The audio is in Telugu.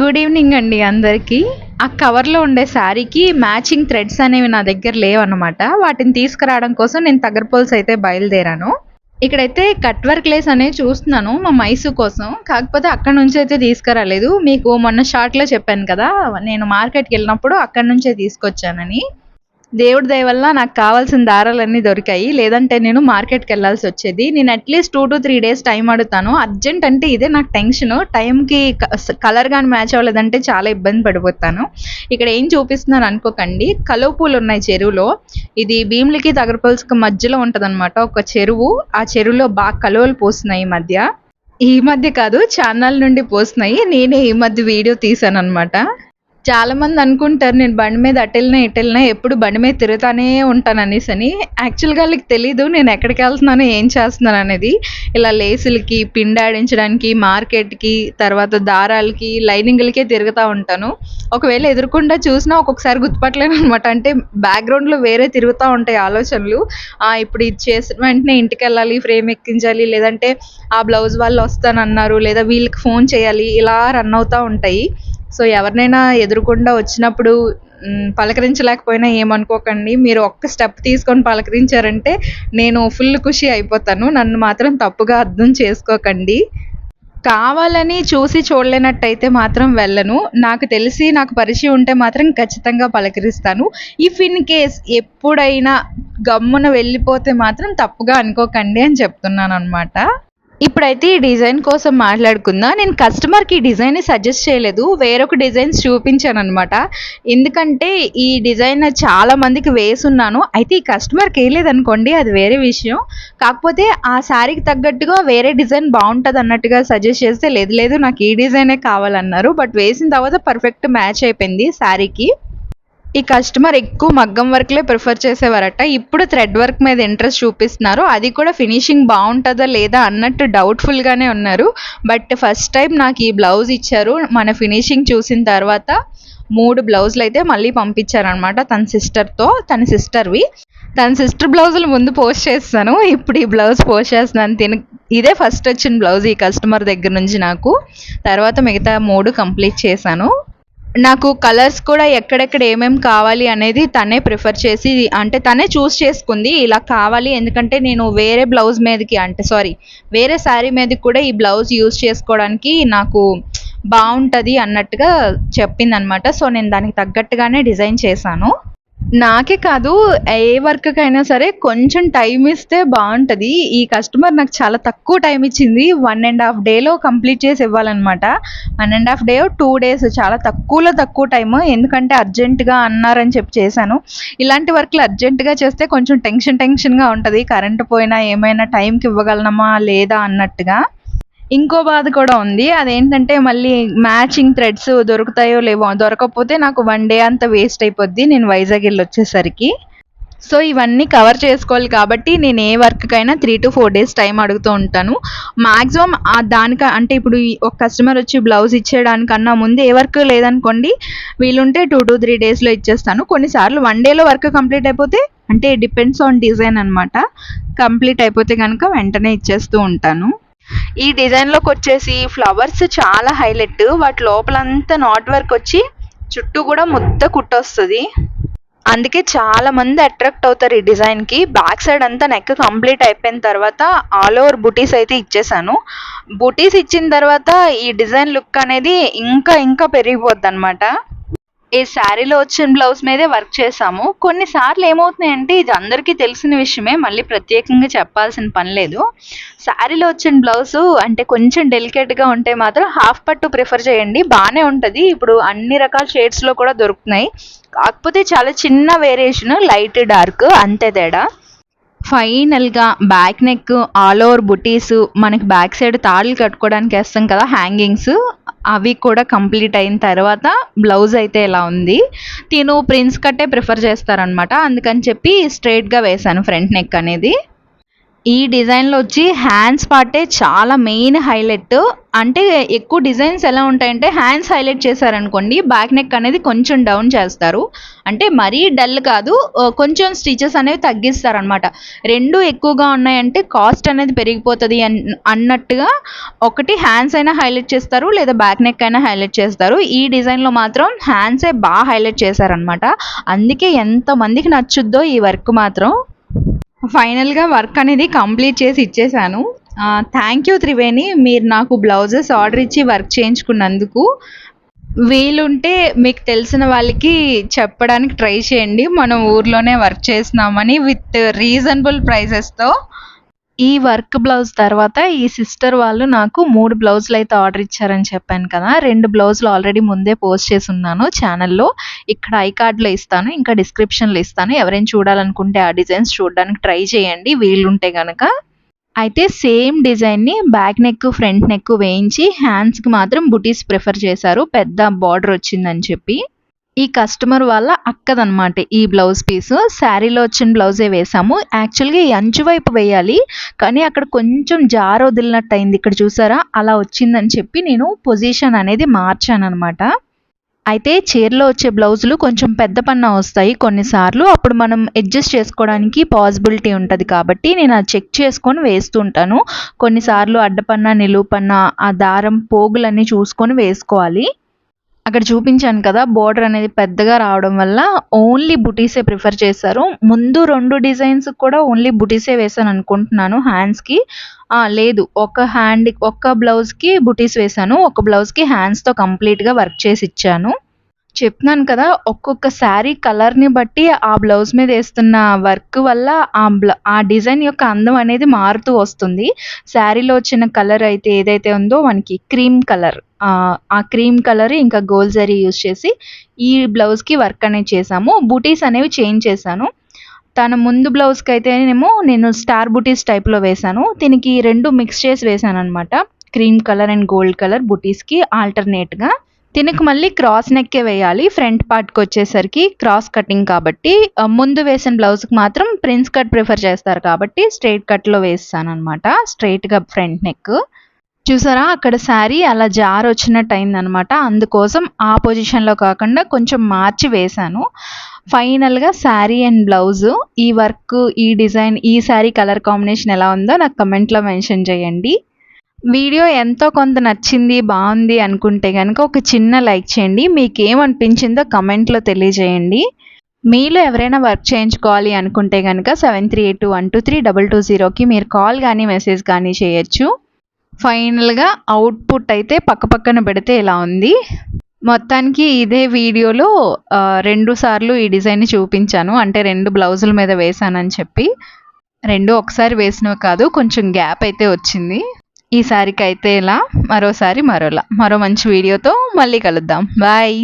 గుడ్ ఈవినింగ్ అండి అందరికీ. ఆ కవర్లో ఉండే శారీకి మ్యాచింగ్ థ్రెడ్స్ అనేవి నా దగ్గర లేవన్నమాట. వాటిని తీసుకురావడం కోసం నేను తగరపోల్స్ అయితే బయలుదేరాను. ఇక్కడైతే కట్ వర్క్ లేస్ అనేవి చూస్తున్నాను మా మైసు కోసం. కాకపోతే అక్కడ నుంచి అయితే తీసుకురాలేదు. మీకు మొన్న షార్ట్లో చెప్పాను కదా నేను మార్కెట్కి వెళ్ళినప్పుడు అక్కడ నుంచే తీసుకొచ్చానని. దేవుడి దయ వల్ల నాకు కావాల్సిన దారాలన్నీ దొరికాయి. లేదంటే నేను మార్కెట్కి వెళ్ళాల్సి వచ్చేది. నేను at least two to three days time అడుగుతాను అర్జెంట్ అంటే ఇదే నాకు టెన్షన్ టైంకి కలర్ కానీ మ్యాచ్ అవ్వలేదంటే చాలా ఇబ్బంది పడిపోతాను. ఇక్కడ ఏం చూపిస్తున్నాను అనుకోకండి. కలువ పూలు ఉన్నాయి చెరువులో. ఇది భీములకి తగరపల్స్కి మధ్యలో ఉంటదన్నమాట. ఒక చెరువు. ఆ చెరువులో బాగా కలువలు పోస్తున్నాయి ఈ మధ్య. ఈ మధ్య కాదు ఛానల్ నుండి పోస్తున్నాయి. నేనే ఈ మధ్య వీడియో తీసాను అనమాట చాలామంది అనుకుంటారు నేను బండి మీద అటు వెళ్ళినా ఇటు వెళ్ళినా ఎప్పుడు బండి మీద తిరుగుతానే ఉంటాను అనేసి అని యాక్చువల్గా వాళ్ళకి తెలీదు నేను ఎక్కడికి వెళ్తున్నానో ఏం చేస్తున్నాను అనేది. ఇలా లేసులకి పిండి ఆడించడానికి మార్కెట్కి తర్వాత దారాలకి లైనింగ్లకే తిరుగుతూ ఉంటాను. ఒకవేళ ఎదురుకుండా చూసినా ఒక్కొక్కసారి గుర్తుపట్టలేను అనమాట అంటే బ్యాక్గ్రౌండ్లో వేరే తిరుగుతూ ఉంటాయి ఆలోచనలు. ఇప్పుడు ఇది చేసిన వెంటనే ఇంటికి వెళ్ళాలి ఫ్రేమ్ ఎక్కించాలి లేదంటే ఆ బ్లౌజ్ వాళ్ళు వస్తానన్నారు లేదా వీళ్ళకి ఫోన్ చేయాలి ఇలా రన్ అవుతూ ఉంటాయి. సో ఎవరినైనా ఎదురుకుండా వచ్చినప్పుడు పలకరించలేకపోయినా ఏమనుకోకండి. మీరు ఒక్క స్టెప్ తీసుకొని పలకరించారంటే నేను ఫుల్ ఖుషి అయిపోతాను. నన్ను మాత్రం తప్పుగా అర్థం చేసుకోకండి. కావాలని చూసి చూడలేనట్టయితే మాత్రం వెళ్ళను. నాకు తెలిసి నాకు పరిచయం ఉంటే మాత్రం ఖచ్చితంగా పలకరిస్తాను. ఇఫ్ ఇన్ కేస్ ఎప్పుడైనా గమ్మున వెళ్ళిపోతే మాత్రం తప్పుగా అనుకోకండి అని చెప్తున్నాను అనమాట ఇప్పుడైతే ఈ డిజైన్ కోసం మాట్లాడుకుందాం. నేను కస్టమర్కి ఈ డిజైన్ సజెస్ట్ చేయలేదు. వేరొక డిజైన్స్ చూపించాను అనమాట ఎందుకంటే ఈ డిజైన్ చాలా మందికి వేసున్నాను. అయితే ఈ కస్టమర్కి వేయలేదనుకోండి అది వేరే విషయం. కాకపోతే ఆ శారీకి తగ్గట్టుగా వేరే డిజైన్ బాగుంటుంది అన్నట్టుగా సజెస్ట్ చేస్తే లేదు లేదు నాకు ఈ డిజైనే కావాలన్నారు. బట్ వేసిన తర్వాత పర్ఫెక్ట్ మ్యాచ్ అయిపోయింది శారీకి. ఈ కస్టమర్ ఎక్కువ మగ్గం వర్క్లే ప్రిఫర్ చేసేవారట. ఇప్పుడు థ్రెడ్ వర్క్ మీద ఇంట్రెస్ట్ చూపిస్తున్నారు. అది కూడా ఫినిషింగ్ బాగుంటుందా లేదా అన్నట్టు డౌట్ఫుల్గానే ఉన్నారు. బట్ ఫస్ట్ టైం నాకు ఈ బ్లౌజ్ ఇచ్చారు. మన ఫినిషింగ్ చూసిన తర్వాత మూడు బ్లౌజులు అయితే మళ్ళీ పంపించారనమాట తన సిస్టర్తో తన సిస్టర్వి తన సిస్టర్ బ్లౌజులు ముందు పోస్ట్ చేస్తాను. ఇప్పుడు ఈ బ్లౌజ్ పోస్ట్ చేస్తున్నాను. తిన ఇదే ఫస్ట్ వచ్చిన బ్లౌజ్ ఈ కస్టమర్ దగ్గర నుంచి నాకు. తర్వాత మిగతా మూడు కంప్లీట్ చేశాను. నాకు కలర్స్ కూడా ఎక్కడెక్కడ ఏమేమి కావాలి అనేది తనే ప్రిఫర్ చేసి అంటే తనే చూస్ చేసుకుంది ఇలా కావాలి. ఎందుకంటే నేను వేరే బ్లౌజ్ మీదకి అంటే సారీ వేరే శారీ మీదకి కూడా ఈ బ్లౌజ్ యూజ్ చేసుకోవడానికి నాకు బాగుంటుంది అన్నట్టుగా చెప్పింది అనమాట సో నేను దానికి తగ్గట్టుగానే డిజైన్ చేశాను. నాకే కాదు ఏ వర్క్కైనా సరే కొంచెం టైం ఇస్తే బాగుంటుంది. ఈ కస్టమర్ నాకు చాలా తక్కువ టైం ఇచ్చింది. వన్ అండ్ హాఫ్ డేలో కంప్లీట్ చేసి ఇవ్వాలన్నమాట. One and half day two days చాలా తక్కువలో తక్కువ టైం ఎందుకంటే అర్జెంటుగా అన్నారని చెప్పి చేశాను. ఇలాంటి వర్క్లు అర్జెంటుగా చేస్తే కొంచెం టెన్షన్ టెన్షన్గా ఉంటుంది. కరెంట్ పోయినా ఏమైనా టైంకి ఇవ్వగలనమా లేదా అన్నట్టుగా. ఇంకో బాధ కూడా ఉంది. అదేంటంటే మళ్ళీ మ్యాచింగ్ థ్రెడ్స్ దొరుకుతాయో లేవో దొరకకపోతే నాకు వన్ డే అంత వేస్ట్ అయిపోద్ది. నేను వైజాగ్ వెళ్ళి వచ్చేసరికి. సో ఇవన్నీ కవర్ చేసుకోవాలి కాబట్టి నేను ఏ వర్క్కైనా three to four days time అడుగుతూ ఉంటాను. మ్యాక్సిమం దానిక అంటే ఇప్పుడు ఈ ఒక కస్టమర్ వచ్చి బ్లౌజ్ ఇచ్చేయడానికన్నా ముందు ఏ వర్క్ లేదనుకోండి వీలుంటే టూ టు త్రీ డేస్లో ఇచ్చేస్తాను. కొన్నిసార్లు వన్ డేలో వర్క్ కంప్లీట్ అయిపోతే అంటే డిపెండ్స్ ఆన్ డిజైన్ అనమాట కంప్లీట్ అయిపోతే కనుక వెంటనే ఇచ్చేస్తూ ఉంటాను. ఈ డిజైన్లోకి వచ్చేసి ఫ్లవర్స్ చాలా హైలైట్ వాటి లోపలంతా నాట్ వర్క్ వచ్చి చుట్టూ కూడా ముద్ద కుట్టొస్తుంది అందుకే చాలా మంది అట్రాక్ట్ అవుతారు ఈ డిజైన్కి బ్యాక్ సైడ్ అంతా నెక్ కంప్లీట్ అయిపోయిన తర్వాత ఆల్ ఓవర్ బుటీస్ అయితే ఇచ్చేసాను. బుటీస్ ఇచ్చిన తర్వాత ఈ డిజైన్ లుక్ అనేది ఇంకా ఇంకా పెరిగిపోద్ది అనమాట ఈ శారీలో వచ్చిన బ్లౌజ్ మీదే వర్క్ చేసాము కొన్నిసార్లు ఏమవుతున్నాయంటే ఇది అందరికీ తెలిసిన విషయమే మళ్ళీ ప్రత్యేకంగా చెప్పాల్సిన పని లేదు. శారీలో వచ్చిన బ్లౌజ్ అంటే కొంచెం డెలికేట్గా ఉంటే మాత్రం హాఫ్ పట్టు ప్రిఫర్ చేయండి. బాగానే ఉంటుంది. ఇప్పుడు అన్ని రకాల షేడ్స్లో కూడా దొరుకుతున్నాయి. కాకపోతే చాలా చిన్న వేరియేషన్ లైట్ డార్క్ అంతే తేడా. ఫైనల్గా బ్యాక్ నెక్ ఆల్ ఓవర్ బుటీస్ మనకి బ్యాక్ సైడ్ తాళ్ళు కట్టుకోవడానికి వేస్తాం కదా హ్యాంగింగ్స్ అవి కూడా కంప్లీట్ అయిన తర్వాత బ్లౌజ్ అయితే ఇలా ఉంది. తిను ప్రిన్స్ కట్టే ప్రిఫర్ చేస్తారనమాట అందుకని చెప్పి స్ట్రైట్గా వేశాను ఫ్రంట్ నెక్ అనేది. ఈ డిజైన్లో వచ్చి హ్యాండ్స్ పార్టే చాలా మెయిన్ హైలైట్. అంటే ఎక్కువ డిజైన్స్ ఎలా ఉంటాయంటే హ్యాండ్స్ హైలైట్ చేశారనుకోండి బ్యాక్ నెక్ అనేది కొంచెం డౌన్ చేస్తారు. అంటే మరీ డల్ కాదు కొంచెం స్టిచెస్ అనేవి తగ్గిస్తారు అనమాట రెండు ఎక్కువగా ఉన్నాయంటే కాస్ట్ అనేది పెరిగిపోతుంది అన్ అన్నట్టుగా ఒకటి హ్యాండ్స్ అయినా హైలైట్ చేస్తారు లేదా బ్యాక్ నెక్ అయినా హైలైట్ చేస్తారు. ఈ డిజైన్లో మాత్రం హ్యాండ్సే బాగా హైలైట్ చేశారనమాట. అందుకే ఎంతమందికి నచ్చుద్దో ఈ వర్క్ మాత్రం. ఫైనల్గా వర్క్ అనేది కంప్లీట్ చేసి ఇచ్చేసాను. Thank you Triveni. మీరు నాకు బ్లౌజెస్ ఆర్డర్ ఇచ్చి వర్క్ చేయించుకున్నందుకు. వీలుంటే మీకు తెలిసిన వాళ్ళకి చెప్పడానికి ట్రై చేయండి. మనం ఊర్లోనే వర్క్ చేస్తున్నామని విత్ రీజనబుల్ ప్రైసెస్తో ఈ వర్క్ బ్లౌజ్ తర్వాత ఈ సిస్టర్ వాళ్ళు నాకు మూడు బ్లౌజులు అయితే ఆర్డర్ ఇచ్చారని చెప్పాను కదా. రెండు బ్లౌజులు ఆల్రెడీ ముందే పోస్ట్ చేసి ఉన్నాను ఛానల్లో. ఇక్కడ ఐ కార్డ్లో ఇస్తాను ఇంకా డిస్క్రిప్షన్లో ఇస్తాను. ఎవరైనా చూడాలనుకుంటే ఆ డిజైన్స్ చూడడానికి ట్రై చేయండి వీలుంటే కనుక అయితే సేమ్ డిజైన్ని బ్యాక్ నెక్ ఫ్రంట్ నెక్ వేయించి హ్యాండ్స్కి మాత్రం బుటీస్ ప్రిఫర్ చేశారు. పెద్ద బార్డర్ వచ్చిందని చెప్పి. ఈ కస్టమర్ వాళ్ళ అక్కదనమాట ఈ బ్లౌజ్ పీసు. శారీలో వచ్చిన బ్లౌజే వేసాము. యాక్చువల్గా ఈ అంచు వైపు వేయాలి. కానీ అక్కడ కొంచెం జార వదిలినట్టు అయింది ఇక్కడ చూసారా? అలా వచ్చిందని చెప్పి నేను పొజిషన్ అనేది మార్చాను అనమాట అయితే చీరలో వచ్చే బ్లౌజులు కొంచెం పెద్ద పన్న వస్తాయి కొన్నిసార్లు. అప్పుడు మనం అడ్జస్ట్ చేసుకోవడానికి పాసిబిలిటీ ఉంటుంది కాబట్టి నేను అది చెక్ చేసుకొని వేస్తుంటాను. కొన్నిసార్లు అడ్డపన్న నిలువుపన్న ఆ దారం పోగులన్నీ చూసుకొని వేసుకోవాలి. అక్కడ చూపించాను కదా బోర్డర్ అనేది పెద్దగా రావడం వల్ల ఓన్లీ బుటీసే ప్రిఫర్ చేశారు. ముందు రెండు డిజైన్స్ కూడా ఓన్లీ బుటీసే వేసాను అనుకుంటున్నాను హ్యాండ్స్కి లేదు ఒక హ్యాండ్ ఒక బ్లౌజ్కి బుటీస్ వేసాను ఒక బ్లౌజ్కి హ్యాండ్స్తో కంప్లీట్గా వర్క్ చేసి ఇచ్చాను. చెప్తున్నాను కదా ఒక్కొక్క శారీ కలర్ని బట్టి ఆ బ్లౌజ్ మీద వేస్తున్న వర్క్ వల్ల ఆ బ్ల ఆ డిజైన్ యొక్క అందం అనేది మారుతూ వస్తుంది. శారీలో వచ్చిన కలర్ అయితే ఏదైతే ఉందో మనకి క్రీమ్ కలర్. ఆ క్రీమ్ కలర్ ఇంకా గోల్డ్ జరీ యూస్ చేసి ఈ బ్లౌజ్కి వర్క్ అనేది చేసాము బూటీస్ అనేవి చేంజ్ చేశాను. తన ముందు బ్లౌజ్కి అయితేనేమో నేను స్టార్ బుటీస్ టైప్లో వేశాను. దీనికి రెండు మిక్స్ చేసి వేశాను అనమాట cream colour and gold colour బుటీస్కి ఆల్టర్నేట్గా దీనికి మళ్ళీ క్రాస్ నెక్కే వేయాలి. ఫ్రంట్ పార్ట్కి వచ్చేసరికి క్రాస్ కటింగ్ కాబట్టి ముందు వేసిన బ్లౌజ్కి మాత్రం ప్రిన్స్ కట్ ప్రిఫర్ చేస్తారు కాబట్టి స్ట్రైట్ కట్లో వేస్తాను అనమాట స్ట్రైట్గా ఫ్రంట్ నెక్ చూసారా? అక్కడ శారీ అలా జార్ వచ్చినట్టు అయిందనమాట అందుకోసం ఆ పొజిషన్లో కాకుండా కొంచెం మార్చి వేశాను. ఫైనల్గా శారీ అండ్ బ్లౌజ్ ఈ వర్క్ ఈ డిజైన్ ఈ శారీ కలర్ కాంబినేషన్ ఎలా ఉందో నాకు కమెంట్లో మెన్షన్ చేయండి. వీడియో ఎంతో కొంత నచ్చింది బాగుంది అనుకుంటే కనుక ఒక చిన్న లైక్ చేయండి. మీకు ఏమనిపించిందో కమెంట్లో తెలియజేయండి. మీలో ఎవరైనా వర్క్ చేయించుకోవాలి అనుకుంటే కనుక seven three eight two one two three double two జీరోకి మీరు కాల్ కానీ మెసేజ్ కానీ చేయొచ్చు. ఫైనల్గా అవుట్పుట్ అయితే పక్కపక్కన పెడితే ఇలా ఉంది. మొత్తానికి ఇదే వీడియోలో రెండు సార్లు ఈ డిజైన్ చూపించాను. అంటే రెండు బ్లౌజుల మీద వేసానని చెప్పి. రెండు ఒకసారి వేసినవి కాదు కొంచెం గ్యాప్ అయితే వచ్చింది. ఈసారికైతే ఇలా మరోసారి మరోలా. మరో మంచి వీడియోతో మళ్ళీ కలుద్దాం. బాయ్.